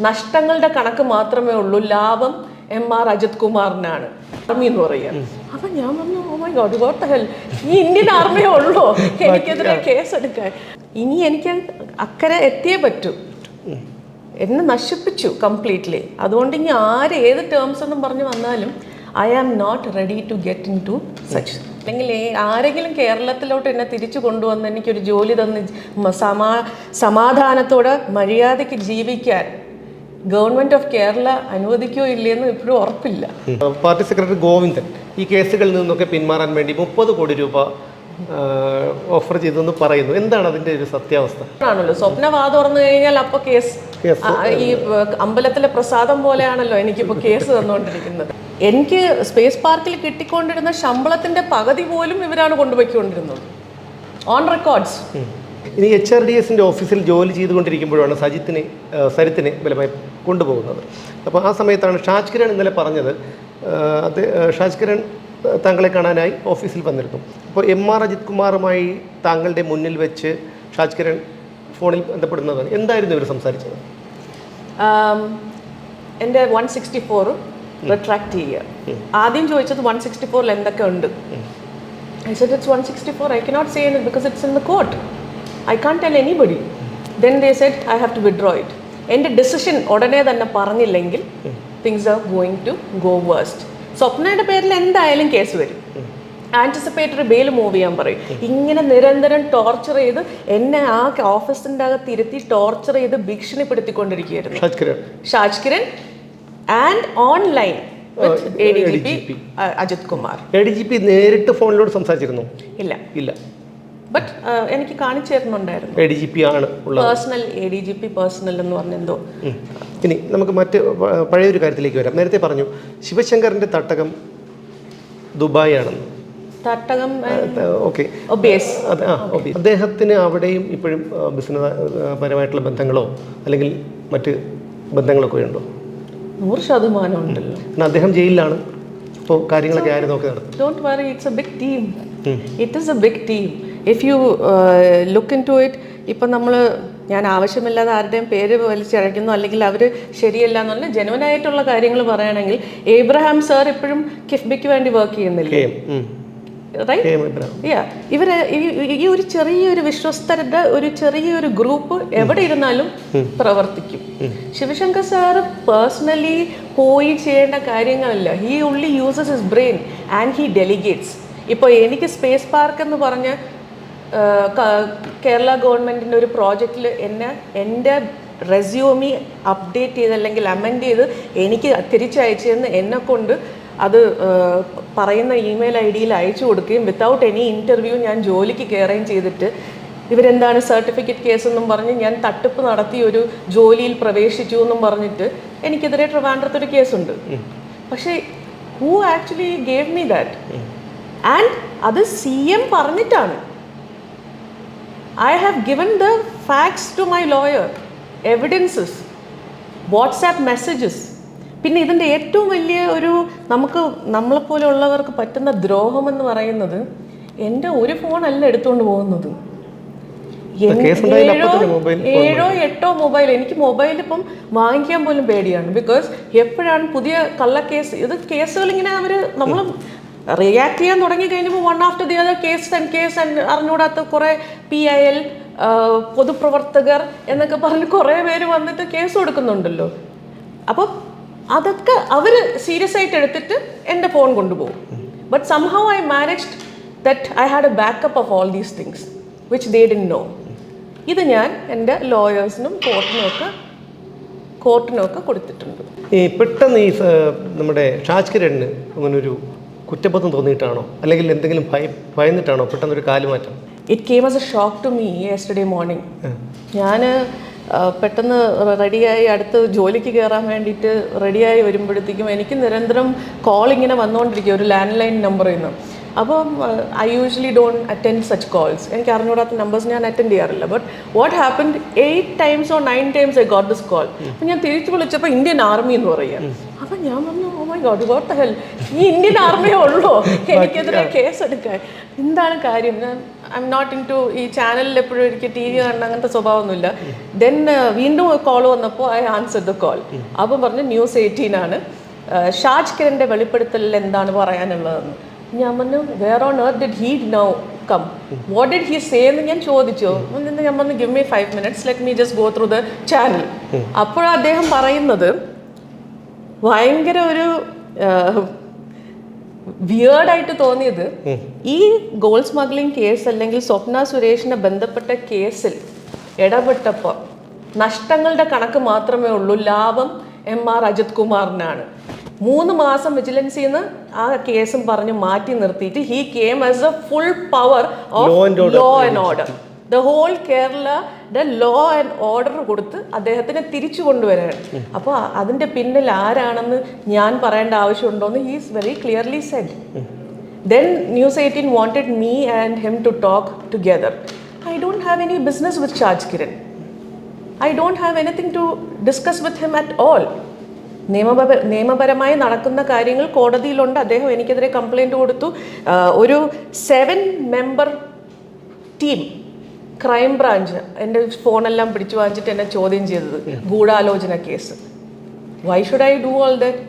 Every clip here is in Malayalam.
നഷ്ടങ്ങളുടെ കണക്ക് മാത്രമേ ഉള്ളൂ. ലാഭം എം ആർ അജിത് കുമാറിനാണ്. ആർമി എന്ന് പറയുക അപ്പൊ ഞാൻ പറഞ്ഞു "Oh oh my god what hell ഈ ഇന്ത്യൻ ആർമിയേ ഉള്ളൂ. എനിക്കെതിരെ കേസ് എടുക്കാൻ. ഇനി എനിക്ക് അക്കരെ എത്തിയേ പറ്റൂ. എന്നെ നശിപ്പിച്ചു കംപ്ലീറ്റ്ലി അതുകൊണ്ട് ഇനി ആര് ഏത് ടേംസ് ഒന്നും പറഞ്ഞു വന്നാലും I am not ready to get into such അല്ലെങ്കിൽ ആരെങ്കിലും കേരളത്തിലോട്ട് എന്നെ തിരിച്ചു കൊണ്ടുവന്ന് എനിക്കൊരു ജോലി തന്ന് സമാ സമാധാനത്തോടെ മര്യാദയ്ക്ക് ജീവിക്കാൻ ഗവൺമെന്റ് ഓഫ് കേരള അനുവദിക്കോ ഇല്ലയെന്ന് ഇപ്പോഴും ഉറപ്പില്ല. പാർട്ടി സെക്രട്ടറി ഗോവിന്ദൻ ഈ കേസുകളിൽ നിന്നൊക്കെ പിന്മാറാൻ വേണ്ടി മുപ്പത് കോടി രൂപ ഓഫർ ചെയ്തെന്ന് പറയുന്നു. എന്താണ് അതിന്റെ ഒരു സത്യാവസ്ഥ? ആണല്ലോ. സ്വപ്നവാദം വാ തുറന്നു കഴിഞ്ഞാൽ അപ്പൊ കേസ് ഈ അമ്പലത്തിലെ പ്രസാദം പോലെയാണല്ലോ എനിക്കിപ്പോ കേസ് തന്നുകൊണ്ടിരിക്കുന്നത്. എനിക്ക് സ്പേസ് പാർക്കിൽ കിട്ടിക്കൊണ്ടിരുന്ന ശമ്പളത്തിന്റെ പകുതി പോലും ഇവരാണ് കൊണ്ടുപോയിക്കൊണ്ടിരുന്നത്. ഓൺ റെക്കോർഡ്സ് ഇനി എച്ച് ആർ ഡി എസിന്റെ ഓഫീസിൽ ജോലി ചെയ്തുകൊണ്ടിരിക്കുമ്പോഴാണ് സജിത്തിനെ സരിത്തിന് ബലമായി കൊണ്ടുപോകുന്നത്. അപ്പോൾ ആ സമയത്താണ് ഷാജ് കിരൺ ഇന്നലെ പറഞ്ഞത് അത് ഷാജ് കിരൺ താങ്കളെ കാണാനായി ഓഫീസിൽ വന്നിരുന്നു. അപ്പോൾ എം ആർ അജിത് കുമാറുമായി താങ്കളുടെ മുന്നിൽ വെച്ച് ഷാജ് കിരൺ ഫോണിൽ ബന്ധപ്പെടുന്നത് എന്തായിരുന്നു ഇവർ സംസാരിച്ചത്? എന്റെ വൺ സിക്സ്റ്റി ഫോർ റിട്രാക്ട് ചെയ്യുക. ആദ്യം ചോദിച്ചത് വൺ സിക്സ്റ്റി ഫോറിൽ എന്തൊക്കെ ഉണ്ട്? I said it's one 164. Four I cannot say because it's in the court. I can't tell anybody then they said I have to withdraw it എന്റെ ഡിസിഷൻ ഉടനെ തന്നെ പറഞ്ഞില്ലെങ്കിൽ things are going to go waste സ്വപ്നയുടെ പേരിൽ എന്തായാലും കേസ് വരും. ആന്റിസിപ്പേറ്ററി ബെയിൽ മൂവ് ചെയ്യാൻ പറയും. ഇങ്ങനെ നിരന്തരം ടോർച്ചർ ചെയ്ത് എന്നെ ആ ഓഫീസിന്റെ അകത്ത് ഇരുത്തി ടോർച്ചർ ചെയ്ത് ഭീഷണിപ്പെടുത്തിക്കൊണ്ടിരിക്കുകയായിരുന്നു. Shaj Kiran. And online Ajith Kumar. A D G P നേരിട്ട് ഫോണിലൂടെ സംസാരിച്ചിരുന്നു? ഇല്ല. ഇല്ല. ബട്ട് എനിക്ക് കാണിച്ചു തരുന്നുണ്ടായിരുന്നു എ ഡി ജി പി ആണ് personal A D G P personal എന്ന് പറഞ്ഞെന്തോ. ഇനി നമുക്ക് മറ്റ് പഴയ പഴയൊരു കാര്യത്തിലേക്ക് വരാം. നേരത്തെ പറഞ്ഞു ശിവശങ്കറിന്റെ തട്ടകം ദുബായ് ആണെന്ന് തട്ടകം ഓക്കെ. അദ്ദേഹത്തിന് അവിടെയും ഇപ്പോഴും ബിസിനസ് പരമായിട്ടുള്ള ബന്ധങ്ങളോ അല്ലെങ്കിൽ മറ്റ് ബന്ധങ്ങളൊക്കെ ഉണ്ടോ? നൂറ് ശതമാനം ഉണ്ടല്ലോ. അദ്ദേഹം ജയിലിലാണ്. അപ്പോൾ കാര്യങ്ങളൊക്കെ ആരും നോക്കി നടത്തും? Don't worry it's a big team it is a big team if you look into it ഇപ്പം നമ്മൾ ഞാൻ ആവശ്യമില്ലാതെ ആരുടെയും പേര് വലിച്ചഴയ്ക്കുന്നു അല്ലെങ്കിൽ അവർ ശരിയല്ല എന്നുള്ള പറഞ്ഞാൽ ജനുവനായിട്ടുള്ള കാര്യങ്ങൾ പറയുകയാണെങ്കിൽ ഏബ്രഹാം സാർ ഇപ്പോഴും കിഫ്ബിക്ക് വേണ്ടി വർക്ക് ചെയ്യുന്നില്ലേ. ഇവർ ഈ- ഒരു ചെറിയൊരു വിശ്വസ്തരുടെ ഒരു ചെറിയൊരു ഗ്രൂപ്പ് എവിടെ ഇരുന്നാലും പ്രവർത്തിക്കും. ശിവശങ്കർ സാറ് പേഴ്സണലി പോയി ചെയ്യേണ്ട കാര്യങ്ങളല്ല. He only uses his brain and he delegates ഇപ്പോൾ എനിക്ക് സ്പേസ് പാർക്ക് എന്ന് പറഞ്ഞ് കേരള ഗവൺമെന്റിന്റെ ഒരു പ്രോജക്റ്റിൽ എന്നെ എന്റെ റെസ്യൂമി അപ്ഡേറ്റ് ചെയ്ത് അല്ലെങ്കിൽ അമെൻഡ് ചെയ്ത് എനിക്ക് തിരിച്ചയച്ചെന്ന് എന്നെ കൊണ്ട് അത് പറയുന്ന ഇമെയിൽ ഐ ഡിയിൽ അയച്ചു കൊടുക്കുകയും വിത്തൗട്ട് എനി ഇന്റർവ്യൂ ഞാൻ ജോലിക്ക് കയറുകയും ചെയ്തിട്ട് ഇവരെന്താണ് സർട്ടിഫിക്കറ്റ് കേസ് എന്നും പറഞ്ഞ് ഞാൻ തട്ടിപ്പ് നടത്തി ഒരു ജോലിയിൽ പ്രവേശിച്ചു എന്നും പറഞ്ഞിട്ട് എനിക്കെതിരെ ട്രിവാൻഡ്രത്ത് ഒരു കേസുണ്ട് പക്ഷേ who actually gave me that and അത് സി എം പറഞ്ഞിട്ടാണ്. I have given the facts to my lawyer evidences WhatsApp messages പിന്നെ ഇതിന്റെ ഏറ്റവും വലിയ ഒരു നമുക്ക് നമ്മളെപ്പോലെ ഉള്ളവർക്ക് പറ്റുന്ന ദ്രോഹമെന്ന് പറയുന്നത് എന്റെ ഒരു ഫോണല്ല എടുത്തുകൊണ്ട് പോകുന്നത്. ഏഴോ എട്ടോ മൊബൈൽ എനിക്ക് മൊബൈൽ ഇപ്പം വാങ്ങിക്കാൻ പോലും പേടിയാണ്. ബിക്കോസ് എപ്പോഴാണ് പുതിയ കള്ളക്കേസ് ഇത് കേസുകൾ ഇങ്ങനെ അവർ നമ്മൾ റിയാക്ട് ചെയ്യാൻ തുടങ്ങി കഴിഞ്ഞപ്പോൾ one after the other case and case and അറിഞ്ഞുകൂടാത്ത കുറേ പി ഐ എൽ പൊതുപ്രവർത്തകർ എന്നൊക്കെ പറഞ്ഞ് കുറേ പേര് വന്നിട്ട് കേസ് കൊടുക്കുന്നുണ്ടല്ലോ. അപ്പോൾ അതൊക്കെ അവർ സീരിയസ് ആയിട്ട് എടുത്തിട്ട് എന്റെ ഫോൺ കൊണ്ടുപോകും. But somehow I managed that I had a backup of all these things which they didn't know ഇത് ഞാൻ എന്റെ ലോയേഴ്സിനും കോർട്ടിനും ഒക്കെ കോർട്ടിനും ഒക്കെ കൊടുത്തിട്ടുണ്ട്. ഈ പെട്ടെന്ന് ഈ നമ്മുടെ ഷാജ് കിരണിന് അങ്ങനെ ഒരു കുറ്റബോധം തോന്നിയിട്ടാണോ? അല്ലെങ്കിൽ എന്തെങ്കിലും ഭയ ഭയന്നിട്ടാണോ പെട്ടെന്നൊരു കാലുമാറ്റം? It came as a shock to me yesterday morning ഞാൻ പെട്ടെന്ന് റെഡിയായി അടുത്ത് ജോലിക്ക് കയറാൻ വേണ്ടിയിട്ട് റെഡിയായി വരുമ്പോഴത്തേക്കും എനിക്ക് നിരന്തരം കോൾ ഇങ്ങനെ വന്നുകൊണ്ടിരിക്കുക ഒരു ലാൻഡ് ലൈൻ നമ്പറിൽ നിന്ന് അപ്പം I usually don't attend such calls എനിക്ക് അറിഞ്ഞുകൂടാത്ത നമ്പേഴ്സ് ഞാൻ അറ്റൻഡ് ചെയ്യാറില്ല. But what happen eight times or nine times I got this call അപ്പം ഞാൻ തിരിച്ചു വിളിച്ചപ്പോൾ ഇന്ത്യൻ ആർമി എന്ന് പറയുക. അപ്പം ഞാൻ പറഞ്ഞു oh my god got hell ഈ ഇന്ത്യൻ ആർമിയേ ഉള്ളൂ? എനിക്കെതിരെ കേസ് എടുക്കാൻ. എന്താണ് കാര്യം? ഞാൻ I M not into ഈ ചാനലിൽ എപ്പോഴും എനിക്ക് ടി വി കാണുന്ന അങ്ങനത്തെ സ്വഭാവമൊന്നുമില്ല. ദെൻ വീണ്ടും ഒരു കോൾ വന്നപ്പോൾ ഐ ആൻസർ ദ കോൾ അപ്പം പറഞ്ഞു ന്യൂസ് എയ്റ്റീൻ ആണ്. Uh, ഷാജ് കിരന്റെ വെളിപ്പെടുത്തലിൽ എന്താണ് പറയാനുള്ളതെന്ന്? ഞാൻ പറഞ്ഞു where on earth did he now come what did he say എന്ന് ഞാൻ ചോദിച്ചു. നിന്ന് ഞാൻ പറഞ്ഞു give me five minutes let me just go through the channel അപ്പോഴാണ് അദ്ദേഹം പറയുന്നത് ഭയങ്കര ഒരു വിയേർഡായിട്ട് തോന്നിയത് ഈ ഗോൾ സ്മഗ്ലിംഗ് കേസ് അല്ലെങ്കിൽ സ്വപ്ന സുരേഷിനെ ബന്ധപ്പെട്ട കേസിൽ ഇടപെട്ടപ്പോൾ നഷ്ടങ്ങളുടെ കണക്ക് മാത്രമേ ഉള്ളൂ. ലാഭം എം ആർ അജിത് കുമാറിനാണ്. മൂന്ന് മാസം വിജിലൻസിൽ നിന്ന് ആ കേസും പറഞ്ഞ് മാറ്റി നിർത്തിയിട്ട് he came as a full power off. Law and order the whole കേരളയുടെ ലോ ആൻഡ് ഓർഡർ കൊടുത്ത് അദ്ദേഹത്തിനെ തിരിച്ചു കൊണ്ടുവരാണ്. അപ്പോൾ അതിന്റെ പിന്നിൽ ആരാണെന്ന് ഞാൻ പറയേണ്ട ആവശ്യമുണ്ടോ എന്ന് he's very clearly set then news eighteen wanted me and him to talk together I don't have any business with Shaj Kiran I don't have anything to discuss with him at all നിയമപര നിയമപരമായി നടക്കുന്ന കാര്യങ്ങൾ കോടതിയിലുണ്ട്. അദ്ദേഹം എനിക്കെതിരെ കംപ്ലൈന്റ് കൊടുത്തു. ഒരു seven member team crime branch എന്റെ ഫോണെല്ലാം പിടിച്ചു വാങ്ങിച്ചിട്ട് എന്നെ ചോദ്യം ചെയ്തത് ഗൂഢാലോചന case. Why should I do all that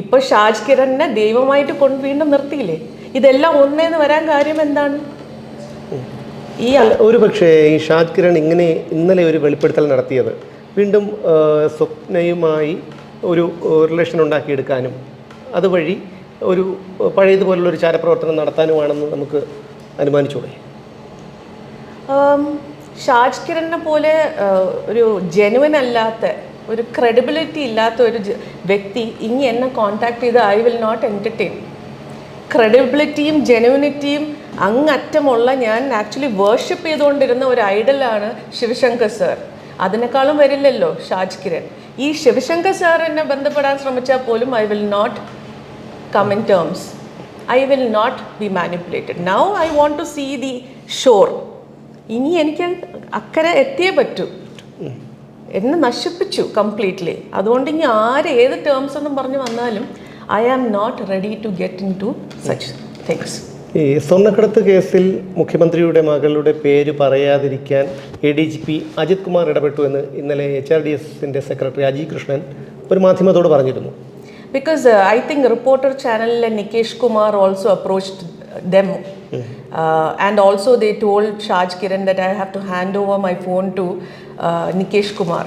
ഇപ്പൊ ഷാജ് കിരണിനെ ദൈവമായിട്ട് കൊണ്ട് വീണ്ടും നിർത്തിയില്ലേ? ഇതെല്ലാം ഒന്നേന്ന് വരാൻ കാര്യം എന്താണ്? ഈ ഒരു പക്ഷേ ഈ ഷാജ് കിരൺ ഇങ്ങനെ ഇന്നലെ ഒരു വെളിപ്പെടുത്തൽ നടത്തിയത്. വീണ്ടും സ്വപ്നയുമായി ഒരു റിലേഷൻ ഉണ്ടാക്കിയെടുക്കാനും അതുവഴി ഒരു പഴയതുപോലുള്ള ഒരു ചാരപ്രവർത്തനം നടത്താനുമാണെന്ന് നമുക്ക് അനുമാനിച്ചൂടെ? ഷാജ് കിരണിനെ പോലെ ഒരു ജെനുവൻ അല്ലാത്ത ഒരു ക്രെഡിബിലിറ്റി ഇല്ലാത്ത ഒരു വ്യക്തി ഇനി എന്നെ കോണ്ടാക്ട് ചെയ്ത് ഐ വിൽ നോട്ട് എന്റർടൈൻ ക്രെഡിബിലിറ്റിയും ജെനുവിനിറ്റിയും അങ്ങറ്റമുള്ള ഞാൻ ആക്ച്വലി വേർഷിപ്പ് ചെയ്തുകൊണ്ടിരുന്ന ഒരു ഐഡലാണ് ശിവശങ്കർ സർ അതിനേക്കാളും വരില്ലല്ലോ ഷാജ് കിരൺ. ഈ ശിവശങ്കർ സാർ എന്നെ ബന്ധപ്പെടാൻ ശ്രമിച്ചാൽ പോലും I will not come in terms I will not be manipulated now I want to see the shore. ഇനി എനിക്ക് അക്കരെ എത്തിയേ പറ്റൂ. എന്നെ നശിപ്പിച്ചു കംപ്ലീറ്റ്ലി അതുകൊണ്ട് ഇനി ആര് ഏത് ടേംസ് ഒന്നും പറഞ്ഞു വന്നാലും I am not ready to get into such things ഈ സ്വർണക്കടത്ത് കേസിൽ മുഖ്യമന്ത്രിയുടെ മകളുടെ പേര് പറയാതിരിക്കാൻ A D G P Ajit Kumar ഇടപെട്ടു എന്ന് ഇന്നലെ എച്ച് ആർ ഡി എസിന്റെ സെക്രട്ടറി അജി കൃഷ്ണൻ ഒരു മാധ്യമത്തോട് പറഞ്ഞിരുന്നു. ബിക്കോസ് ഐ തിങ്ക് റിപ്പോർട്ടർ ചാനലിലെ Nikesh Kumar also approached uh, and also they told Shaj Kiran that I have to hand over my phone to uh, Nikesh Kumar.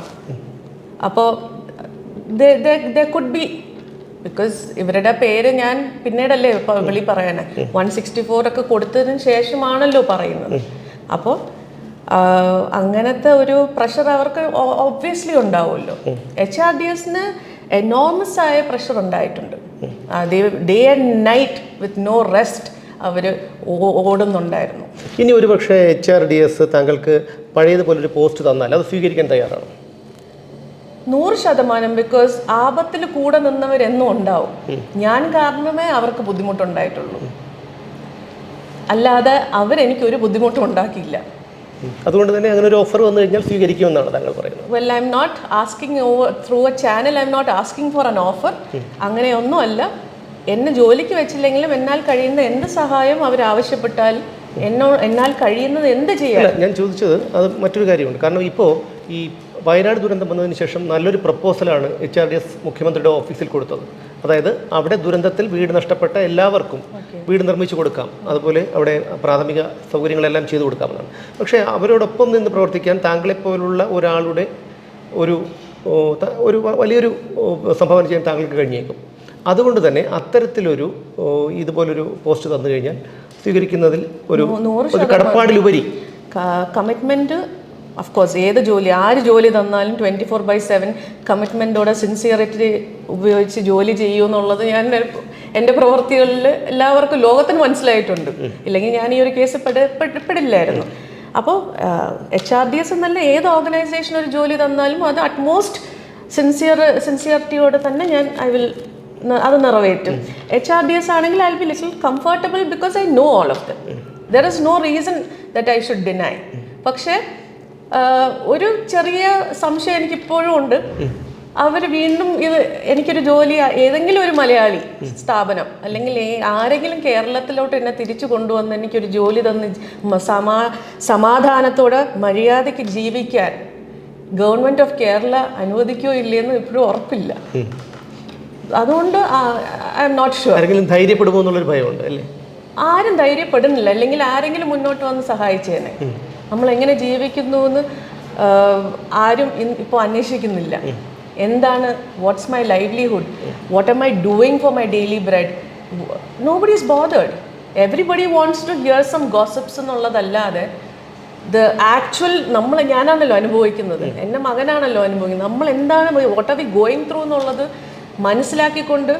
അപ്പോൾ ദ കുഡ് ബി ബിക്കോസ് ഇവരുടെ പേര് ഞാൻ പിന്നീടല്ലേ വിളി പറയാൻ വൺ സിക്സ്റ്റി ഫോർ ഒക്കെ കൊടുത്തതിന് ശേഷമാണല്ലോ പറയുന്നത്. അപ്പോൾ അങ്ങനത്തെ ഒരു പ്രഷർ അവർക്ക് ഒബ്വിയസ്ലി ഉണ്ടാവുമല്ലോ. എച്ച് ആർ ഡി എസിന് എനോമസ് ആയ പ്രഷർ ഉണ്ടായിട്ടുണ്ട്. Day and night with no rest അവർ ഓടുന്നുണ്ടായിരുന്നു. ഇനി ഒരു പക്ഷേ എച്ച് ആർ ഡി എസ് താങ്കൾക്ക് പഴയതുപോലെ ഒരു പോസ്റ്റ് തന്നാൽ അത് സ്വീകരിക്കാൻ തയ്യാറാണ്? നൂറ് ശതമാനം ബിക്കോസ് ആപത്തിൽ കൂടെ നിന്നവരെന്നും ഉണ്ടാവും. ഞാൻ കാരണമേ അവർക്ക് ബുദ്ധിമുട്ടുണ്ടായിട്ടുള്ളൂ. അല്ലാതെ അവരെനിക്കൊരു ബുദ്ധിമുട്ടും ഉണ്ടാക്കിയില്ല. അതുകൊണ്ട് തന്നെ അങ്ങനെ ഒരു ഓഫർ വന്നു കഴിഞ്ഞാൽ സ്വീകരിക്കുമെന്നാണ് താങ്കൾ പറയുന്നത്. Well I'm not asking over through a channel I'm not asking for an offer അങ്ങനെയൊന്നുമല്ല. എന്നെ ജോലിക്ക് വെച്ചില്ലെങ്കിലും എന്നാൽ കഴിയുന്ന എന്ത് സഹായം അവർ ആവശ്യപ്പെട്ടാൽ എന്നോ എന്നാൽ കഴിയുന്നത് എന്ത് ചെയ്യാൻ? ഞാൻ ചോദിച്ചത് അത് മറ്റൊരു കാര്യമുണ്ട്. കാരണം ഇപ്പോൾ ഈ വയനാട് ദുരന്തം വന്നതിന് ശേഷം നല്ലൊരു പ്രപ്പോസലാണ് എച്ച് ആർ ഡി എസ് മുഖ്യമന്ത്രിയുടെ ഓഫീസിൽ കൊടുത്തത്. അതായത് അവിടെ ദുരന്തത്തിൽ വീട് നഷ്ടപ്പെട്ട എല്ലാവർക്കും വീട് നിർമ്മിച്ചു കൊടുക്കാം. അതുപോലെ അവിടെ പ്രാഥമിക സൗകര്യങ്ങളെല്ലാം ചെയ്തു കൊടുക്കാമെന്നാണ് പക്ഷേ അവരോടൊപ്പം നിന്ന് പ്രവർത്തിക്കാൻ താങ്കളെപ്പോലുള്ള ഒരാളുടെ ഒരു ഒരു വലിയൊരു സംഭാവന ചെയ്യാൻ താങ്കൾക്ക് കഴിഞ്ഞേക്കും. അതുകൊണ്ട് തന്നെ അത്തരത്തിലൊരു ഇതുപോലൊരു പോസ്റ്റ് തന്നു കഴിഞ്ഞാൽ സ്വീകരിക്കുന്നതിൽ ഒരു ഒരു കടപ്പാടിലുപരി. കമ്മിറ്റ്മെന്റ് കോഴ്സ് ഏത് ജോലി ആര് ജോലി തന്നാലും ട്വന്റി ഫോർ ബൈ സെവൻ കമ്മിറ്റ്മെന്റോടെ സിൻസിയറിറ്റി ഉപയോഗിച്ച് ജോലി ചെയ്യൂ എന്നുള്ളത് ഞാൻ എന്റെ പ്രവൃത്തികളിൽ എല്ലാവർക്കും ലോകത്തിന് മനസ്സിലായിട്ടുണ്ട്. ഇല്ലെങ്കിൽ ഞാൻ ഈ ഒരു കേസ് പെട പെട- പെടില്ലായിരുന്നു. അപ്പോൾ എച്ച് ആർ ഡി എസ് എന്നല്ല ഏത് ഓർഗനൈസേഷൻ ഒരു ജോലി തന്നാലും അത് അറ്റ്മോസ്റ്റ് സിൻസിയർ സിൻസിയറിറ്റിയോടെ തന്നെ ഞാൻ ഐ വിൽ അത് നിറവേറ്റും. എച്ച് ആർ ഡി എസ് ആണെങ്കിൽ I be little comfortable because I know all of there is no reason that I should deny പക്ഷേ ഒരു ചെറിയ സംശയം എനിക്കിപ്പോഴും ഉണ്ട്. അവർ വീണ്ടും ഇത് എനിക്കൊരു ജോലി ഏതെങ്കിലും ഒരു മലയാളി സ്ഥാപനം അല്ലെങ്കിൽ ആരെങ്കിലും കേരളത്തിലോട്ട് എന്നെ തിരിച്ചു കൊണ്ടുവന്ന് എനിക്കൊരു ജോലി തന്ന് സമാ സമാധാനത്തോടെ മര്യാദയ്ക്ക് ജീവിക്കാൻ ഗവൺമെന്റ് ഓഫ് കേരള അനുവദിക്കുകയോ ഇല്ലയെന്ന് ഇപ്പോഴും ഉറപ്പില്ല. അതുകൊണ്ട് ഐ എം നോട്ട് ഷുവർ ആരെങ്കിലും ധൈര്യപ്പെടുമോ എന്നുള്ളൊരു ഭയമുണ്ട് അല്ലേ? ആരും ധൈര്യപ്പെടുന്നില്ല. അല്ലെങ്കിൽ ആരെങ്കിലും മുന്നോട്ട് വന്ന് സഹായിച്ചേനെ. നമ്മൾ എങ്ങനെ ജീവിക്കുന്നു എന്ന് ആരും ഇപ്പോൾ അന്വേഷിക്കുന്നില്ല. എന്താണ് what's my livelihood what am I doing for my daily bread nobody is bothered everybody wants to hear some gossips എന്നുള്ളതല്ലാതെ ദ ആക്ച്വൽ നമ്മൾ ഞാനാണല്ലോ അനുഭവിക്കുന്നത്. എന്റെ മകനാണല്ലോ അനുഭവിക്കുന്നത്. നമ്മൾ എന്താണ് what are we going through എന്നുള്ളത് മനസ്സിലാക്കിക്കൊണ്ട്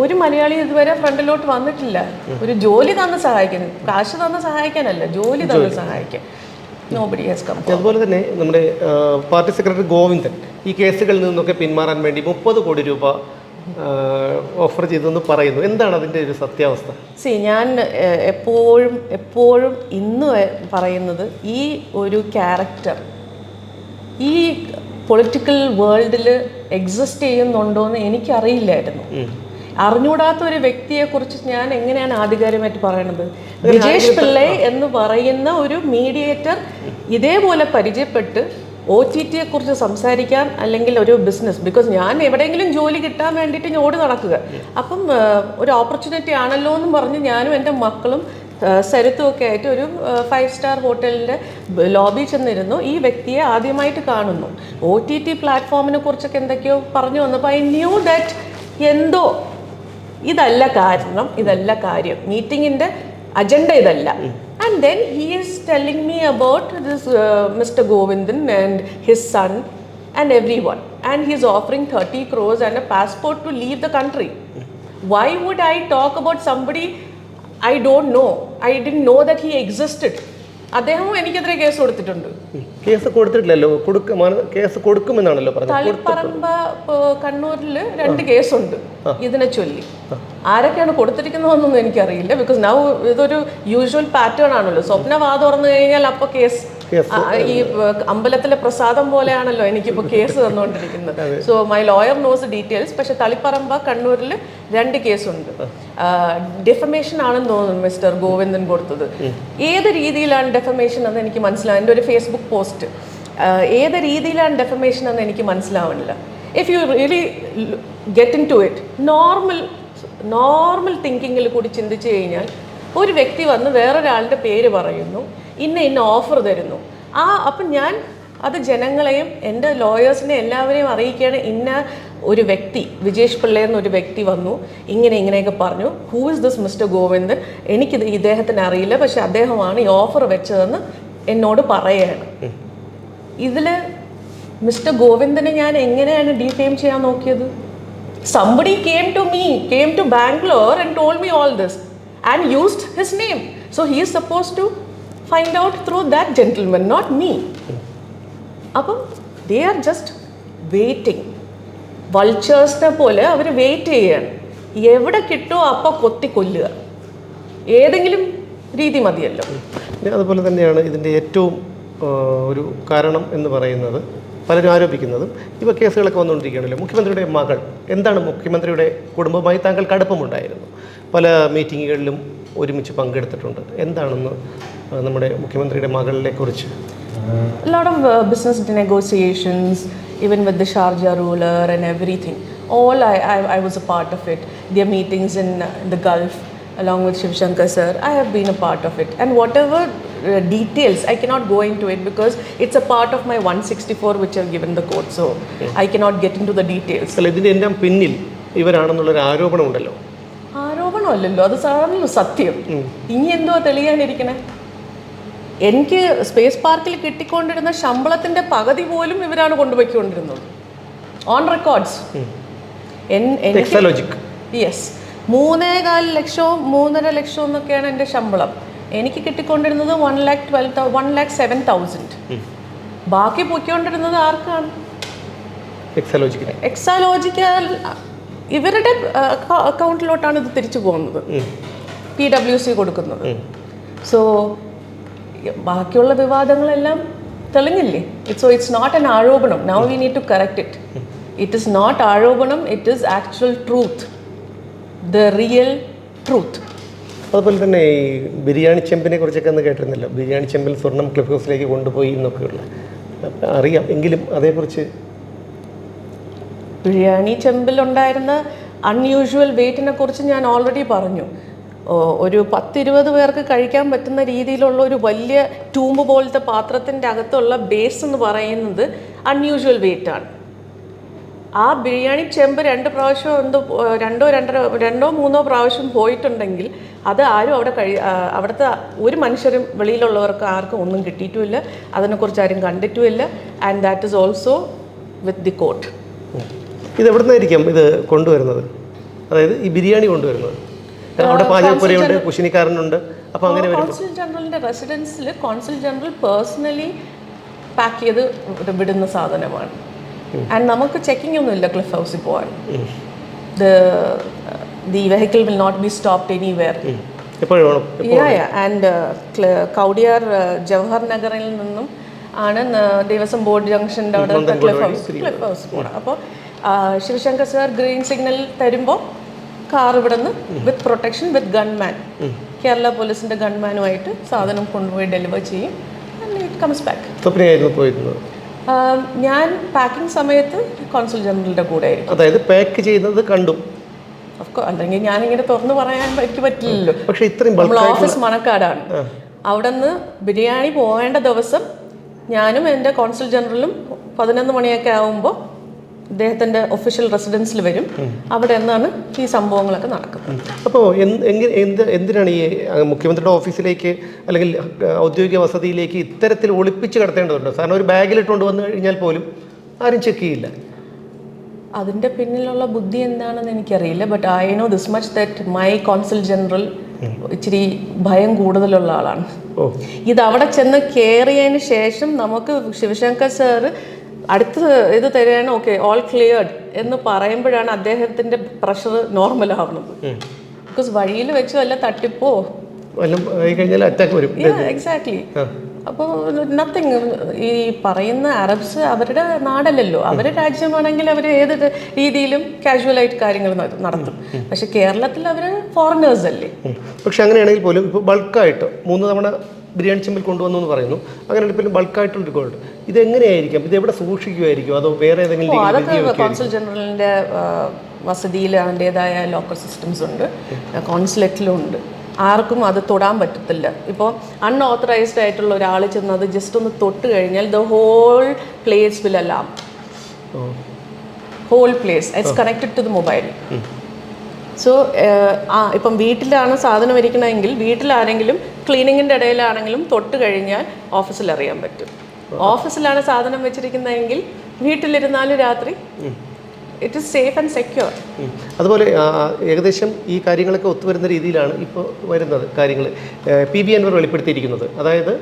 ഒരു മലയാളി ഇതുവരെ ഫ്രണ്ടിലോട്ട് വന്നിട്ടില്ല. ഒരു ജോലി തന്ന് സഹായിക്കുന്നു കാശ് തന്ന് സഹായിക്കാനല്ല ജോലി തന്ന് സഹായിക്കാൻ. നോബഡി ഹാസ് കം അതുപോലെ തന്നെ നമ്മുടെ പാർട്ടി സെക്രട്ടറി ഗോവിന്ദൻ ഈ കേസുകളിൽ നിന്നൊക്കെ പിന്മാറാൻ വേണ്ടി മുപ്പത് കോടി രൂപ ഓഫർ ചെയ്തെന്ന് പറയുന്നു. എന്താണ് അതിന്റെ ഒരു സത്യാവസ്ഥ? സി ഞാൻ എപ്പോഴും എപ്പോഴും ഇന്ന് പറയുന്നത് ഈ ഒരു ക്യാരക്ടർ ഈ പൊളിറ്റിക്കൽ വേൾഡിൽ എക്സിസ്റ്റ് ചെയ്യുന്നുണ്ടോ എന്ന് എനിക്കറിയില്ലായിരുന്നു അറിഞ്ഞൂടാത്ത ഒരു വ്യക്തിയെക്കുറിച്ച് ഞാൻ എങ്ങനെയാണ് ആധികാരികമായിട്ട് പറയണത്? വിജേഷ് പിള്ളെ എന്ന് പറയുന്ന ഒരു മീഡിയേറ്റർ ഇതേപോലെ പരിചയപ്പെട്ട് ഒ ടി ടിയെ കുറിച്ച് സംസാരിക്കാൻ അല്ലെങ്കിൽ ഒരു ബിസിനസ് ബിക്കോസ് ഞാൻ എവിടെയെങ്കിലും ജോലി കിട്ടാൻ വേണ്ടിയിട്ട് ഞാൻ ഓടി നടക്കുക അപ്പം ഒരു ഓപ്പർച്യൂണിറ്റി ആണല്ലോ എന്ന് പറഞ്ഞ് ഞാനും എന്റെ മക്കളും സരുത്തും ഒക്കെ ആയിട്ട് ഒരു ഫൈവ് സ്റ്റാർ ഹോട്ടലിന്റെ ലോബി ചെന്നിരുന്നു. ഈ വ്യക്തിയെ ആദ്യമായിട്ട് കാണുന്നു. ഒ ടി ടി പ്ലാറ്റ്ഫോമിനെ കുറിച്ചൊക്കെ എന്തൊക്കെയോ പറഞ്ഞു വന്നപ്പോൾ ഐ ന്യൂ ദാറ്റ് എന്തോ ഇതല്ല കാരണം ഇതല്ല കാര്യം. മീറ്റിങ്ങിന്റെ അജണ്ട ഇതല്ല. And then he is telling me about this mister Govindan and his son and everyone and he is offering thirty crores and a passport to leave the country why would I talk about somebody I don't know I didn't know that he existed അദ്ദേഹവും എനിക്കെതിരെ കേസ് കൊടുത്തിട്ടുണ്ട്. കേസ് കൊടുത്തിട്ടില്ലല്ലോ. കൊടുക്ക കേസ് കൊടുക്കുമെന്നാണല്ലോ തളിപ്പറമ്പ് കണ്ണൂരിൽ രണ്ട് കേസുണ്ട് ഇതിനെ ചൊല്ലി. ആരൊക്കെയാണ് കൊടുത്തിരിക്കുന്നതെന്നൊന്നും എനിക്കറിയില്ല ബിക്കോസ് നൗ ഇതൊരു യൂഷ്വൽ പാറ്റേൺ ആണല്ലോ. സ്വപ്ന വാ തുറന്നു കഴിഞ്ഞാൽ അപ്പോൾ കേസ് ഈ അമ്പലത്തിലെ പ്രസാദം പോലെയാണല്ലോ എനിക്കിപ്പോൾ case തന്നുകൊണ്ടിരിക്കുന്നത് so my lawyer knows details പക്ഷെ തളിപ്പറമ്പ കണ്ണൂരിൽ രണ്ട് കേസുണ്ട്. ഡെഫമേഷൻ ആണെന്ന് തോന്നുന്നു മിസ്റ്റർ ഗോവിന്ദൻ കൊടുത്തത്. ഏത് രീതിയിലാണ് ഡെഫമേഷൻ എന്ന് എനിക്ക് മനസ്സിലാവും എന്റെ ഒരു ഫേസ്ബുക്ക് പോസ്റ്റ് ഏത് രീതിയിലാണ് ഡെഫമേഷൻ എന്ന് എനിക്ക് മനസ്സിലാവുന്നില്ല if you really get into it normal normal തിങ്കിങ്ങിൽ കൂടി ചിന്തിച്ചു കഴിഞ്ഞാൽ ഒരു വ്യക്തി വന്ന് വേറൊരാളുടെ പേര് പറയുന്നു. ഇന്ന ഇന്ന ഓഫർ തരുന്നു. ആ അപ്പം ഞാൻ അത് ജനങ്ങളെയും എന്റെ ലോയേഴ്സിനെ എല്ലാവരെയും അറിയിക്കുകയാണ്. ഇന്ന ഒരു വ്യക്തി വിജേഷ് പിള്ള എന്നൊരു വ്യക്തി വന്നു. ഇങ്ങനെ ഇങ്ങനെയൊക്കെ പറഞ്ഞു. Who is this mister Govindan? എനിക്കിത് ഇദ്ദേഹത്തിന് അറിയില്ല. പക്ഷെ അദ്ദേഹമാണ് ഈ ഓഫർ വെച്ചതെന്ന് എന്നോട് പറയുകയാണ് ഇതിൽ മിസ്റ്റർ ഗോവിന്ദനെ ഞാൻ എങ്ങനെയാണ് ഡിഫെയിം ചെയ്യാൻ നോക്കിയത്? Somebody came to me came to Bangalore and told me all this and used his name so he suppose to find out through that gentlemen not me അപ്പം ദേ ആർ ജസ്റ്റ് വെയിറ്റിംഗ് വൾച്ചേഴ്സിനെ പോലെ അവർ വെയിറ്റ് ചെയ്യാണ്. എവിടെ കിട്ടുമോ അപ്പോൾ കൊത്തി കൊല്ലുക. ഏതെങ്കിലും രീതി മതിയല്ലോ. അതുപോലെ തന്നെയാണ് ഇതിന്റെ ഏറ്റവും ഒരു കാരണം എന്ന് പറയുന്നത് പലരും ആരോപിക്കുന്നതും ഇവ കേസുകളൊക്കെ വന്നുകൊണ്ടിരിക്കുകയാണല്ലോ. മുഖ്യമന്ത്രിയുടെ മകൾ എന്താണ് മുഖ്യമന്ത്രിയുടെ കുടുംബവുമായി താങ്കൾക്ക് അടുപ്പമുണ്ടായിരുന്നു? പല മീറ്റിങ്ങുകളിലും ഒരുമിച്ച് പങ്കെടുത്തിട്ടുണ്ട്. എന്താണെന്ന് നമ്മുടെ മുഖ്യമന്ത്രിയുടെ മകളിലെ കുറിച്ച്. Lot of business negotiations even with the Sharjah ruler and everything all I I I was a part of it their meetings in the Gulf along with Sivasankar sir I have been a part of it and whatever details I cannot go into it because it's a part of my one sixty four which have given the code so I cannot get into the details അല്ല ഇതിന്റെ എല്ലാം പിന്നിൽ ഇവരാണെന്നുള്ളൊരു ആരോപണം ഉണ്ടല്ലോ ആരോപണമല്ലല്ലോ. അത് സാറിന് സത്യം. ഇനി എന്തോ തെളിയാനിരിക്കണേ? എനിക്ക് സ്പേസ് പാർക്കിൽ കിട്ടിക്കൊണ്ടിരുന്ന ശമ്പളത്തിന്റെ പകുതി പോലും ഇവരാണ് കൊണ്ടുപോയിക്കൊണ്ടിരുന്നത്. ഓൺ റെക്കോർഡ്സ് യെസ് മൂന്നേകാൽ ലക്ഷവും മൂന്നര ലക്ഷവും എന്നൊക്കെയാണ് എന്റെ ശമ്പളം. എനിക്ക് കിട്ടിക്കൊണ്ടിരുന്നത് one lakh twelve one lakh seven thousand ബാക്കി പൊയ്ക്കൊണ്ടിരുന്നത് ആർക്കാണ്? എക്സാലോജിക്കൽ ഇവരുടെ അക്കൗണ്ടിലോട്ടാണ് ഇത് തിരിച്ചു പോകുന്നത്. പി ഡബ്ല്യു സി കൊടുക്കുന്നത്. സോ ബാക്കിയുള്ള വിവാദങ്ങളെല്ലാം തെളിഞ്ഞില്ലേ? സോ ഇറ്റ്സ് നോട്ട് എൻ ആരോപണം. Now we need to correct it it is not ആരോപണം it is actual truth the real truth അതുപോലെ തന്നെ ഈ ബിരിയാണി ചെമ്പിനെ കുറിച്ചൊക്കെ ഒന്ന് കേട്ടിരുന്നല്ലോ. ബിരിയാണി ചെമ്പിൽ സ്വർണം ക്ലിഫ് ഹൗസിലേക്ക് കൊണ്ടുപോയി എന്നൊക്കെയുള്ള അറിയാം. എങ്കിലും അതേക്കുറിച്ച് ബിരിയാണി ചെമ്പിലുണ്ടായിരുന്ന അൺയൂഷ്വൽ വെയിറ്റിനെ കുറിച്ച് ഞാൻ ഓൾറെഡി പറഞ്ഞു. ഒരു പത്തിരുപത് പേർക്ക് കഴിക്കാൻ പറ്റുന്ന രീതിയിലുള്ള ഒരു വലിയ ട്യൂമ്പ് പോലത്തെ പാത്രത്തിന്റെ അകത്തുള്ള ബേസ് എന്ന് പറയുന്നത് അൺയൂഷ്വൽ വെയിറ്റാണ് ആ ബിരിയാണി ചെമ്പ് രണ്ട് പ്രാവശ്യം എന്തോ രണ്ടോ രണ്ടര രണ്ടോ മൂന്നോ പ്രാവശ്യം പോയിട്ടുണ്ടെങ്കിൽ അത് ആരും അവിടെ കഴി അവിടുത്തെ ഒരു മനുഷ്യരും വെളിയിലുള്ളവർക്ക് ആർക്കും ഒന്നും കിട്ടിയിട്ടുമില്ല. അതിനെക്കുറിച്ച് ആരും കണ്ടിട്ടുമില്ല. And that is also with the court ഇത് എവിടെ നിന്നായിരിക്കും ഇത് കൊണ്ടുവരുന്നത്? അതായത് ഈ ബിരിയാണി കൊണ്ടുവരുന്നത്? അവിടെ പാചകപ്പുരയുണ്ട് കുശിനിക്കാരനുണ്ട്. അപ്പോൾ അങ്ങനെ കോൺസുൽ ജനറലിന്റെ റെസിഡൻസിൽ കോൺസുൽ ജനറൽ പേഴ്സണലി പാക്ക് ചെയ്ത് വിടുന്ന സാധനമാണ്. ആൻഡ് നമുക്ക് ചെക്കിംഗ് ഒന്നുമില്ല ക്ലിഫ് ഹൗസിൽ പോകാൻ the vehicle will not be stopped anywhere and Kowdiar Jawahar നഗറിൽ നിന്നും ആണ് ദേവസ്വം ബോർഡ് ജംഗ്ഷന്റെ അവിടെ ക്ലിഫ് ഹൗസ് ക്ലിഫ് ഹൗസ് പോകണം അപ്പോൾ ശിവശങ്കർ സാർ ഗ്രീൻ സിഗ്നൽ തരുമ്പോൾ കാർ ഇവിടെ നിന്ന് with protection with gunman Kerala പോലീസിന്റെ ഗൺമാനുമായിട്ട് സാധനം കൊണ്ടുപോയി ഡെലിവർ ചെയ്യും. ഇറ്റ് കംസ് ബാക്ക് പോയിരുന്നത്. ഞാൻ പാക്കിംഗ് സമയത്ത് കോൺസുൽ ജനറലിന്റെ കൂടെ ആയിരുന്നു അതായത് പാക്ക് ചെയ്യുന്നത് കണ്ടു. അല്ലെങ്കിൽ ഞാനിങ്ങനെ തുറന്നു പറയാൻ എനിക്ക് പറ്റില്ലല്ലോ. പക്ഷേ ഇത്രയും നമ്മൾ ഓഫീസ് മണക്കാടാണ്. അവിടെ നിന്ന് ബിരിയാണി പോവേണ്ട ദിവസം ഞാനും എന്റെ കോൺസുൽ ജനറലും പതിനൊന്ന് മണിയൊക്കെ ആകുമ്പോൾ ഇദ്ദേഹത്തിന്റെ ഒഫീഷ്യൽ റെസിഡൻസിൽ വരും. അവിടെ നിന്നാണ് ഈ സംഭവങ്ങളൊക്കെ നടക്കുന്നത്. അപ്പോൾ എന്ത് എന്തിനാണ് ഈ മുഖ്യമന്ത്രിയുടെ ഓഫീസിലേക്ക് അല്ലെങ്കിൽ ഔദ്യോഗിക വസതിയിലേക്ക് ഇത്തരത്തിൽ ഒളിപ്പിച്ച് കടത്തേണ്ടതുണ്ട്? കാരണം ഒരു ബാഗിലിട്ടുകൊണ്ട് വന്നു കഴിഞ്ഞാൽ പോലും ആരും ചെക്ക് ചെയ്യില്ല. അതിന്റെ പിന്നിലുള്ള ബുദ്ധി എന്താണെന്ന് എനിക്കറിയില്ല. But I know this much that my consul general ഇച്ചിരി ഭയം കൂടുതലുള്ള ആളാണ്. ഇത് അവിടെ ചെന്ന് കയറിയതിന് ശേഷം നമുക്ക് ശിവശങ്കർ സാറ് അടുത്ത ഇത് തരാണ് ഓക്കെ ഓൾ ക്ലിയർഡ് എന്ന് പറയുമ്പോഴാണ് അദ്ദേഹത്തിന്റെ പ്രഷർ നോർമൽ ആവുന്നത്. ബിക്കോസ് വഴിയിൽ വെച്ച് വല്ല തട്ടിപ്പോ? എക്സാക്ട്ലി അപ്പോൾ നത്തിങ് ഈ പറയുന്ന അറബ്സ് അവരുടെ നാടല്ലല്ലോ. അവരുടെ രാജ്യമാണെങ്കിൽ അവർ ഏത് രീതിയിലും കാഷ്വലായിട്ട് കാര്യങ്ങൾ നട- നടത്തും. പക്ഷെ കേരളത്തിൽ അവർ ഫോറിനേഴ്സ് അല്ലേ? പക്ഷെ അങ്ങനെയാണെങ്കിൽ പോലും ഇപ്പോൾ ബൾക്കായിട്ട് മൂന്ന് തവണ ബിരിയാണി ചെമ്പിൽ കൊണ്ടുവന്നു എന്ന് പറയുന്നു. അങ്ങനെ പിന്നെ ബൾക്കായിട്ടുള്ള ഗോൾഡ് ഇത് എങ്ങനെയായിരിക്കും? ഇത് എവിടെ സൂക്ഷിക്കുമായിരിക്കും അതോ വേറെ ഏതെങ്കിലും കോൺസുൽ ജനറലിന്റെ വസതിയിൽ അതിന്റെതായ ലോക്കൽ സിസ്റ്റംസ് ഉണ്ട്. കോൺസുലേറ്റിലും ഉണ്ട് ആർക്കും അത് തൊടാൻ പറ്റത്തില്ല. ഇപ്പോൾ അൺഓത്തറൈസ്ഡ് ആയിട്ടുള്ള ഒരാൾ ചെന്ന് അത് ജസ്റ്റ് ഒന്ന് തൊട്ട് കഴിഞ്ഞാൽ the whole place will alarm whole place it's connected to the mobile so ആ ഇപ്പം വീട്ടിലാണ് സാധനം ഇരിക്കണമെങ്കിൽ വീട്ടിലാണെങ്കിലും ക്ലീനിങ്ങിന്റെ ഇടയിലാണെങ്കിലും തൊട്ട് കഴിഞ്ഞാൽ ഓഫീസിൽ അറിയാൻ പറ്റും. ഓഫീസിലാണ് സാധനം വെച്ചിരിക്കുന്നതെങ്കിൽ വീട്ടിലിരുന്നാലും രാത്രി it is safe and secure അതുപോലെ ഏകദേശം ഈ കാര്യങ്ങളൊക്കെ ഒത്തുവരുന്ന രീതിയിലാണ് ഇപ്പോൾ വരുന്നത് കാര്യങ്ങൾ. പി ബി അൻവർ വെളിപ്പെടുത്തിയിരിക്കുന്നത്. അതായത്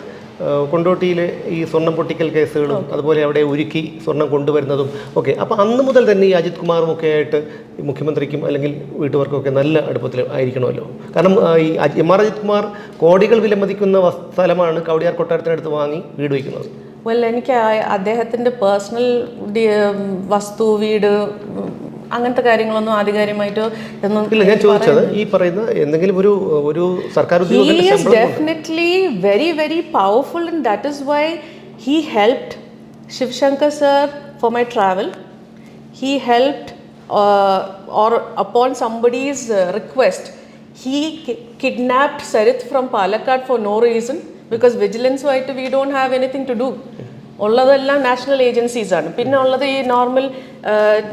കൊണ്ടോട്ടിയിലെ ഈ സ്വർണം പൊട്ടിക്കൽ കേസുകളും അതുപോലെ അവിടെ ഒരുക്കി സ്വർണം കൊണ്ടുവരുന്നതും ഒക്കെ. അപ്പോൾ അന്ന് മുതൽ തന്നെ ഈ അജിത് കുമാറും ഒക്കെ ആയിട്ട് മുഖ്യമന്ത്രിക്കും അല്ലെങ്കിൽ വീട്ടുകാർക്കും ഒക്കെ നല്ല അടുപ്പത്തിൽ ആയിരിക്കണമല്ലോ. കാരണം ഈ എം ആർ അജിത് കുമാർ കോടികൾ വിലമതിക്കുന്ന സ്ഥലമാണ് കവടിയാർ കൊട്ടാരത്തിനടുത്ത് വാങ്ങി വീട് വയ്ക്കുന്നത്. വല്ല എനിക്ക് അദ്ദേഹത്തിന്റെ പേഴ്സണൽ വസ്തു വീട് അങ്ങനത്തെ കാര്യങ്ങളൊന്നും ആധികാരികമായിട്ട് ഇല്ല ഞാൻ ചോദിച്ചത് ഈ പറയുന്ന എന്തെങ്കിലും ഒരു ഒരു സർക്കാർ definitely very very powerful in that is why he helped Sivasankar sir for my travel he helped or upon somebody's request he kidnapped Sarith from Palakkad for no reason because വിജിലൻസുമായിട്ട് we don't have anything to do ഉള്ളതെല്ലാം നാഷണൽ ഏജൻസീസ് ആണ്. പിന്നെ ഉള്ളത് ഈ നോർമൽ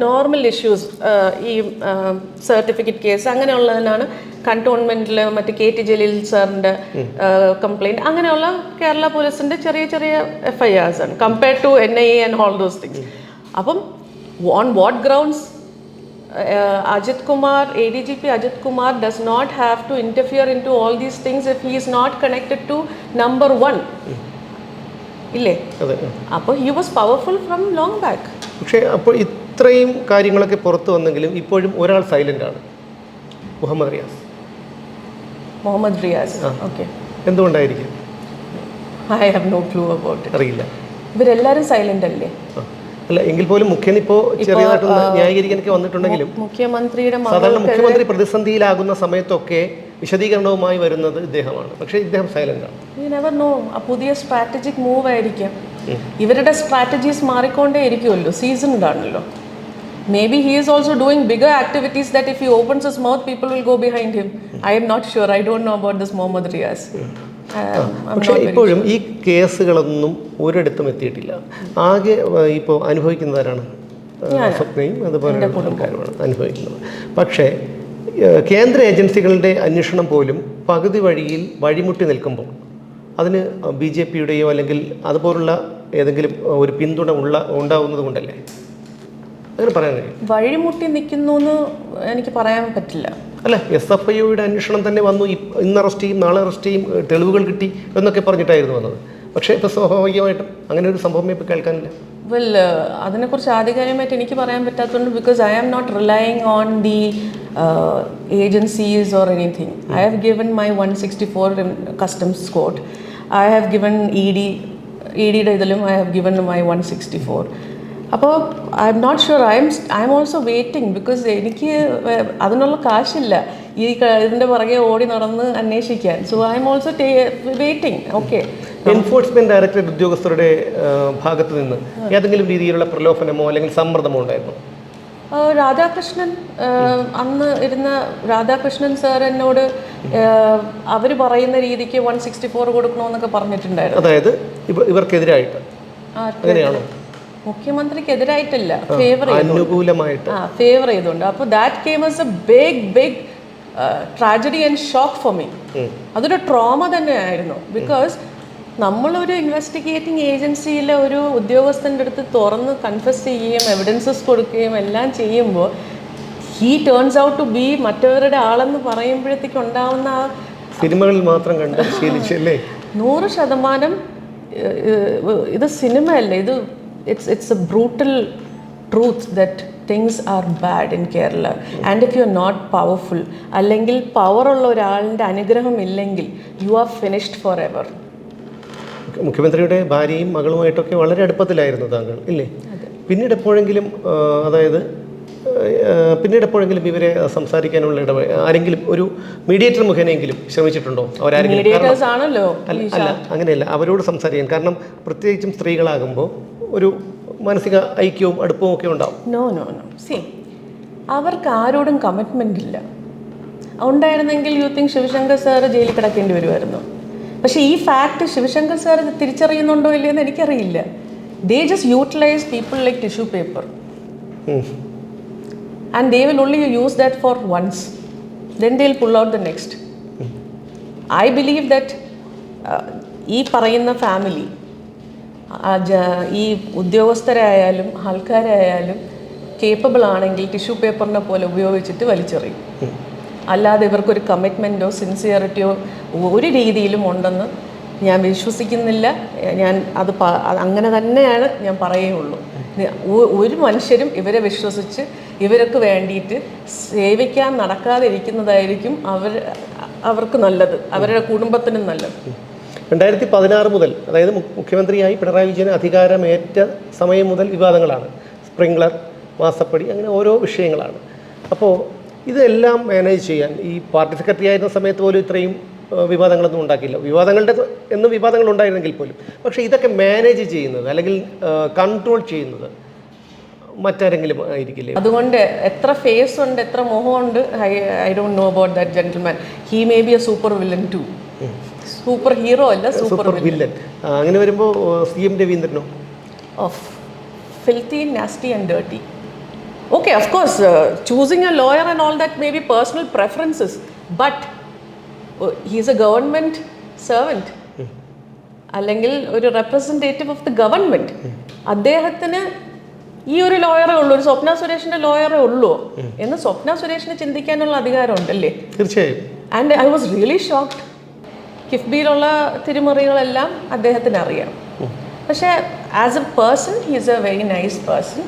നോർമൽ ഇഷ്യൂസ് ഈ സർട്ടിഫിക്കറ്റ് കേസ് അങ്ങനെയുള്ളതിനാണ് കണ്ടോൺമെന്റിൽ മറ്റേ കെ ടി ജലീൽ സാറിന്റെ കംപ്ലൈന്റ് അങ്ങനെയുള്ള കേരള പോലീസിന്റെ ചെറിയ ചെറിയ എഫ്ഐആർസ് ആണ്. Compared to N I A and all those things അപ്പം on what grounds Ajit Kumar, ADGP Ajit Kumar does not have to interfere into all these things if he is not connected to number one. ഇല്ലേ? അതെ. അപ്പോൾ he was powerful from long back പക്ഷേ അപ്പോൾ ഇത്രയും കാര്യങ്ങളൊക്കെ പുറത്തു വന്നെങ്കിലും ഇപ്പോഴും ഒരാൾ സൈലന്റ് ആണ്. മുഹമ്മദ് റിയാസ്. മുഹമ്മദ് റിയാസ്. ഓക്കെ എന്തുകൊണ്ടായിരിക്കും? I have no clue about അറിയില്ല. ഇവരെല്ലാവരും സൈലന്റ് അല്ലേ. അല്ല എങ്കിൽ പോലും മുഖ്യൻ ഇപ്പോൾ ചെറിയതായിട്ടൊന്ന് ന്യായീകരിക്കാനൊക്കെ വന്നിട്ടുണ്ടെങ്കിലും മുഖ്യമന്ത്രിയുടെ സാധാരണ മുഖ്യമന്ത്രി പ്രതിസന്ധിയിലാകുന്ന സമയത്തൊക്കെ വിശദീകരണവുമായി വരുന്നത് ഇദ്ദേഹമാണ്. പക്ഷേ ഇദ്ദേഹം സൈലന്റ് ആണ്. നോ പുതിയ സ്ട്രാറ്റജിക് മൂവ് ആയിരിക്കാം. ഇവരുടെ സ്ട്രാറ്റജീസ് മാറിക്കൊണ്ടേ ഇരിക്കുമല്ലോ സീസൺഡ് ആണല്ലോ maybe he is also doing bigger activities that if you opens his mouth people will go behind him I'm not sure I don't know about this Muhammad Riyas പക്ഷേ ഇപ്പോഴും ഈ കേസുകളൊന്നും ഒരിടത്തും എത്തിയിട്ടില്ല. ആകെ ഇപ്പോൾ അനുഭവിക്കുന്നവരാണ് സ്വപ്നയും അതുപോലെ ആൾക്കാരുമാണ് അനുഭവിക്കുന്നത്. പക്ഷേ കേന്ദ്ര ഏജൻസികളുടെ അന്വേഷണം പോലും പകുതി വഴിയിൽ വഴിമുട്ടി നിൽക്കുമ്പോൾ അതിന് ബി ജെ പിയുടെയോ അല്ലെങ്കിൽ അതുപോലുള്ള ഏതെങ്കിലും ഒരു പിന്തുണ ഉള്ള ഉണ്ടാവുന്നത് കൊണ്ടല്ലേ അങ്ങനെ പറയാൻ കഴിയും. വഴിമുട്ടി നിൽക്കുന്നു എന്ന് എനിക്ക് പറയാൻ പറ്റില്ല. അല്ല? എസ് എഫ് ഐ ഒയുടെ അന്വേഷണം തന്നെ വന്നു. ഇന്ന് അറസ്റ്റ് ചെയ്യും നാളെ അറസ്റ്റ് ചെയ്യും തെളിവുകൾ കിട്ടി എന്നൊക്കെ പറഞ്ഞിട്ടായിരുന്നു വന്നത്. പക്ഷേ ഇപ്പോൾ സ്വാഭാവികമായിട്ടും അങ്ങനെ ഒരു സംഭവം ഇപ്പോൾ കേൾക്കാനില്ല. വെൽ അതിനെക്കുറിച്ച് ആധികാരികമായിട്ട് എനിക്ക് പറയാൻ പറ്റാത്തതുകൊണ്ട് because I am not relying on the agencies or anything I have given my one sixty four customs code I have given E D E ഡിയുടെ ഇതിലും I have given my one sixty four അപ്പോൾ I'm not sure I'm I'm also waiting because എനിക്ക് അതിനുള്ള കാശില്ല. ഈ ഇതിന്റെ പുറകെ ഓടി നടന്ന് അന്വേഷിക്കാൻ. So I'm also waiting okay enforcement directorate ഉദ്യോഗസ്ഥരുടെ ഭാഗത്ത് നിന്ന് ഏതെങ്കിലും രീതിയിലുള്ള പ്രലോഭനമോ അല്ലെങ്കിൽ സമ്മർദ്ദമോ ഉണ്ടായിരുന്നു? രാധാകൃഷ്ണൻ അന്ന് ഇരുന്ന രാധാകൃഷ്ണൻ സാർ എന്നോട് അവർ പറയുന്ന രീതിക്ക് വൺ സിക്സ്റ്റി ഫോർ കൊടുക്കണമെന്നൊക്കെ പറഞ്ഞിട്ടുണ്ടായിരുന്നു. അതായത് ഇവ ഇവർക്കെതിരായിട്ട്. അങ്ങനെയാണോ? മുഖ്യമന്ത്രിക്കെതിരായിട്ടല്ല ഫേവർ അനുകൂലമായിട്ട്. ആ ഫേവർ ചെയ്തുകൊണ്ട് അപ്പോൾ that came as a big big tragedy and shock for me അതൊരു ട്രോമ തന്നെയായിരുന്നു. ബിക്കോസ് നമ്മളൊരു ഇൻവെസ്റ്റിഗേറ്റിംഗ് ഏജൻസിയിലെ ഒരു ഉദ്യോഗസ്ഥന്റെ അടുത്ത് തുറന്ന് കൺഫസ് ചെയ്യുകയും എവിഡൻസസ് കൊടുക്കുകയും എല്ലാം ചെയ്യുമ്പോൾ he turns out to be മറ്റവരുടെ ആളെന്ന് പറയുമ്പോഴത്തേക്ക് ഉണ്ടാവുന്ന ആ സിനിമകളിൽ മാത്രം കണ്ട് ശീലിച്ചല്ലേ? നൂറ് ശതമാനം ഇത് സിനിമയല്ല ഇത് it's it's a brutal truth that things are bad in Kerala and if you are not powerful അല്ലെങ്കിൽ പവറുള്ള ഒരാളിന്റെ അനുഗ്രഹം ഇല്ലെങ്കിൽ you are finished for ever മുഖ്യമന്ത്രിയുടെ ഭാര്യയും മകളുമായിട്ടൊക്കെ വളരെ അടുപ്പത്തിലായിരുന്നു താങ്കൾ ഇല്ലേ? പിന്നീട് എപ്പോഴെങ്കിലും അതായത് പിന്നീട് എപ്പോഴെങ്കിലും ഇവരെ സംസാരിക്കാനുള്ള ഇടവ ആരെങ്കിലും ഒരു മീഡിയേറ്റർ മുഖേനയെങ്കിലും ശ്രമിച്ചിട്ടുണ്ടോ? അവരാരെങ്കിലും അങ്ങനെയല്ല അവരോട് സംസാരിക്കാൻ. കാരണം പ്രത്യേകിച്ചും സ്ത്രീകളാകുമ്പോൾ ഒരു മാനസിക ഐക്യവും അടുപ്പവും ഒക്കെ ഉണ്ടാവും. നോ നോ നോ സി അവർക്ക് ആരോടും കമ്മിറ്റ്മെന്റ് ഇല്ല. ഉണ്ടായിരുന്നെങ്കിൽ യു തിങ്ക് ശിവശങ്കർ സാറ് ജയിലിൽ കിടക്കേണ്ടി വരുമായിരുന്നു. പക്ഷേ ഈ ഫാക്റ്റ് ശിവശങ്കർ സാർ തിരിച്ചറിയുന്നുണ്ടോ ഇല്ലയെന്ന് എനിക്കറിയില്ല. They just utilize people like tissue paper. And they will only use that for once then they will pull out the next I believe that ഈ പറയുന്ന ഫാമിലി ഈ ഉദ്യോഗസ്ഥരായാലും ആൾക്കാരായാലും കേപ്പബിൾ ആണെങ്കിൽ ടിഷ്യൂ പേപ്പറിനെ പോലെ ഉപയോഗിച്ചിട്ട് വലിച്ചെറിയും. അല്ലാതെ ഇവർക്കൊരു കമ്മിറ്റ്മെന്റോ സിൻസിയറിറ്റിയോ ഒരു രീതിയിലും ഉണ്ടെന്ന് ഞാൻ വിശ്വസിക്കുന്നില്ല. ഞാൻ അത് അങ്ങനെ തന്നെയാണ് ഞാൻ പറയുകയുള്ളൂ. ഒരു മനുഷ്യരും ഇവരെ വിശ്വസിച്ച് ഇവർക്ക് വേണ്ടിയിട്ട് സേവിക്കാൻ നടക്കാതിരിക്കുന്നതായിരിക്കും അവർ അവർക്ക് നല്ലത്. അവരുടെ കുടുംബത്തിനും നല്ലത്. രണ്ടായിരത്തി പതിനാറ് മുതൽ അതായത് മുഖ്യമന്ത്രിയായി പിണറായി വിജയൻ അധികാരമേറ്റ സമയം മുതൽ വിവാദങ്ങളാണ്. സ്പ്രിംഗ്ലർ മാസപ്പടി അങ്ങനെ ഓരോ വിഷയങ്ങളാണ്. അപ്പോൾ ഇതെല്ലാം മാനേജ് ചെയ്യാൻ ഈ പാർട്ടി സെക്രട്ടറി ആയിരുന്ന സമയത്ത് പോലും ഇത്രയും വിവാദങ്ങളൊന്നും ഉണ്ടാക്കിയില്ല. വിവാദങ്ങളുടെ എന്നും വിവാദങ്ങൾ ഉണ്ടായിരുന്നെങ്കിൽ പോലും. പക്ഷേ ഇതൊക്കെ മാനേജ് ചെയ്യുന്നത് അല്ലെങ്കിൽ കൺട്രോൾ ചെയ്യുന്നത് മറ്റാരെങ്കിലും ആയിരിക്കില്ലേ? അതുകൊണ്ട് എത്ര ഫേസ് ഉണ്ട് എത്ര മുഖമുണ്ട് I I don't know about that gentleman. He may be a super villain too. Super hero അല്ല സൂപ്പർ വില്ലൻ അങ്ങനെ വരുമ്പോൾ C M രവീന്ദ്രനോ? Of filthy nasty and dirty okay of course choosing a lawyer and all that may be personal preferences but he's a government servant അല്ലെങ്കിൽ ഒരു റെപ്രസെന്റേറ്റീവ് ഓഫ് ദി ഗവൺമെന്റ് അദ്ദേഹത്തിന് ഈ ഒരു ലോയറേ ഉള്ളൂ ഒരു സ്വപ്ന സുരേഷിന്റെ ലോയറേ ഉള്ളൂ എന്ന് സ്വപ്ന സുരേഷിന് ചിന്തിക്കാനുള്ള അധികാരമുണ്ടല്ലേ? തീർച്ചയായും. And I was really shocked കിഫ്ബിയിലുള്ള തിരിമറികളെല്ലാം അദ്ദേഹത്തിന് അറിയാം പക്ഷേ as a person he's a very nice person